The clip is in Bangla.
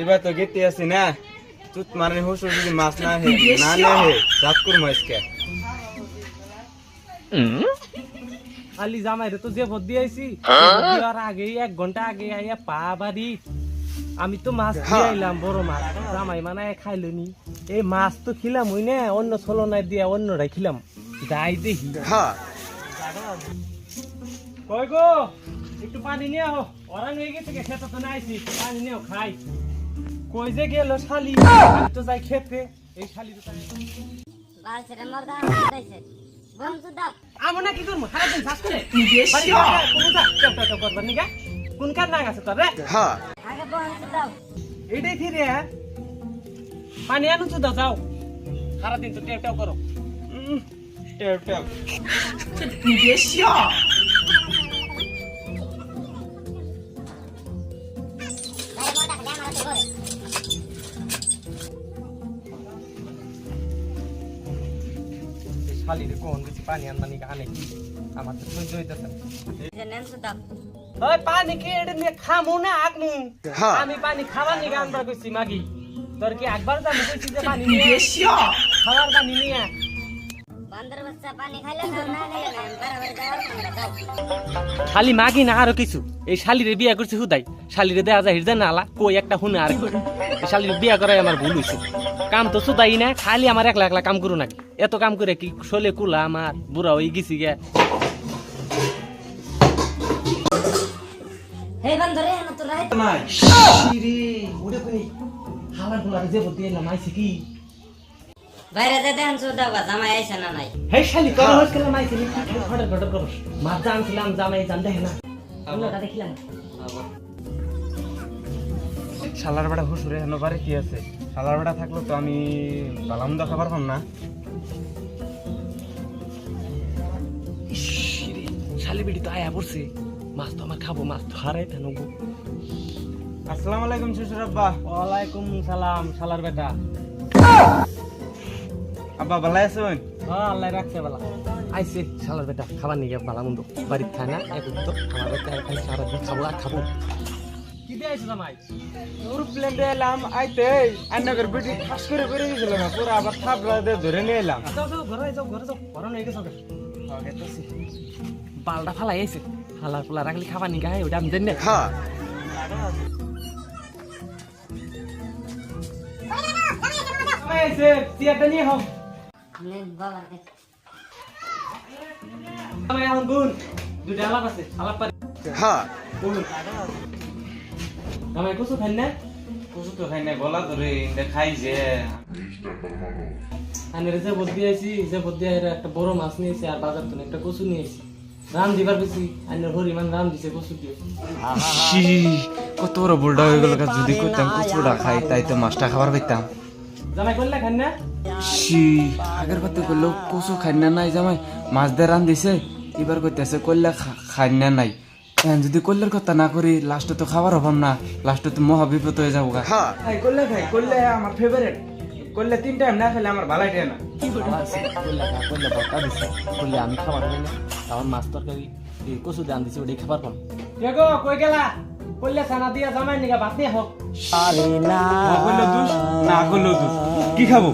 এবার তো গেতে আছি না। তুত মানে হুসুর যদি মাছ না হে না না হে রাত করব আজকে। খালি জামাইরে তো যে ভোট দিয়েছি দেওয়ার আগেই এক ঘণ্টা আগে আইয়া পা বাড়ি। আমি তো মাছ দিয়ে আইলাম বড় মাছ। জামাই মানে খাইলো নি এই মাছ তো খিলাম ওই না অন্য ছলনায় দিয়া অন্যরাই খিলাম। যাই দেখি। কই গো? একটু পানি নিয়ে আহ। ওরাং হয়ে গেছে খেতে তো নাইছি পানি নিয়ে আও, খাই। কই যে গেল শালি? আমি তো যাই খেতে। এই শালি তো তাই- বালছেরে মর্দা দাইছে বন্ধু দাও। আমো না কি করব সারাদিন শ্বাস করে? বাড়ি ঘরে কোনো যা টেপ টেপ করবার নিগা কোন কার নাগ আছে তোর রে? আগে এইটাই ফিরে হ্যাঁ পানি আনো তো দাও যাও। সারাদিন তো টেপ টেপ করো। টেপ তাই শালি রে কোন পানি আনবা আনে কি? আমার তো সহ্য হইতেছে ওই পানি কি এটা নিয়ে খামু না আগনু আমি পানি খাবার কইছি মাগি। তোর কি একবার যাব কইছি যে পানি নিয়ে? খাবার পানি নিয়ে। বান্দর বাচ্চা পানি খাইলে খাও না খাইলে না বারবার যাওয়ার তোমরা দাও শালি মাগি না আরও কিছু। এই শালিরে বিয়া করছে হুদাই। শালিরে দেয়া যায় হিরজা নালা কই একটা হুনে আর এই শালিরে বিয়া করাই আমার ভুল হইছে। কাম তো সুদাই না খালি আমার একলা একলা কাম করু নাকি এত কাম করে কি শোলে কুলা আমার বুড়া হয়ে গেছি গে। হে বন্ধু রে না তো রাইত নাই। রে ওরে কই হালার বুলার যে বদি এলাম আইছি কি? বাইরে যে দেন দাও বা জামাই আইছে না নাই। হে শালি তোর হস কেলাম আইছি নি ফটার ফটার করস মা জানছিলাম জামাই জান দেখে না। আমরা দেখিলাম। শালার বেড়া হুসুরে হেন বাড়ি কি আছে? শালার বেড়া থাকল তো আমি বালাম দেখা পারবাম না। শালি বিড়ি তো আয়া পড়ছে। মাছ তো আমার খাব মাছ তো হারাই তেন আসসালামু আলাইকুম শ্বশুর আব্বা। ওয়ালাইকুম সালাম শালার বেটা। আব্বা ভালো আছেন? হ্যাঁ আল্লাহ রাখছে আইসে শালার বেটা খাবার নিয়ে বালা মন্দ বাড়ির খায় না এক তো আমার বেটা খাই সারাদিন খাব আর খাব। প্লেন দিয়ে এলাম আইতে আন্নাগর বেটি ঠাস করে করে গেছিল না পুরো আবার থাপড়া দিয়ে ধরে নিয়ে এলাম। যাও যাও ঘরে যাও ঘরে যাও ঘরে নিয়ে গেছো বালটা ফালাই আইছে। হালার পোলা রাখলে খাবার নিয়ে গায়ে ওটা আমি জানি না। আইছে চেয়ারটা নিয়ে হোক নে বাবার কাছে আমি এখন গুণ দুটা আলাপ আছে আলাপ পারে। গুণ আমি কুসু খাই না কুসু তো খাই না গলা ধরে খাই যে। আমি যে বদ্দি আইছি যে বদ্দি আইরা একটা বড় মাছ নিয়েছি আর বাজার থেকে একটা কচু নিয়েছি রাম দিবার বেশি আইনের হরিমান রাম দিছে কচু দিয়ে। কত বড় বুলডা হয়ে গেল যদি কইতাম কচুটা খাই তাই তো মাছটা খাবার পাইতাম। জামাই করলে খান না? সি আগের কথা করল কচু খাই না নাই জামাই মাছ দিয়ে রান দিছে এবার কইতেছে করলে খাই না নাই। যদি কল্লের কথা না করি লাস্টে তো খাবার হবাম না লাস্টে তো মহা বিপদ হয়ে যাব গা। খাই করলে খাই করলে আমার ফেভারিট করলে তিন টাইম না খেলে আমার ভালাই না। করলে বটা দিছে। করলে আমি খাবার পাই না আমার মাছ তরকারি কচু দান দিছে ওটাই খাবার পাম গো কই গেলা? করলে খানা দিয়া জামাই নিগা ভাত নিয়ে হোক করলে দুষ না দুষ কি খাব?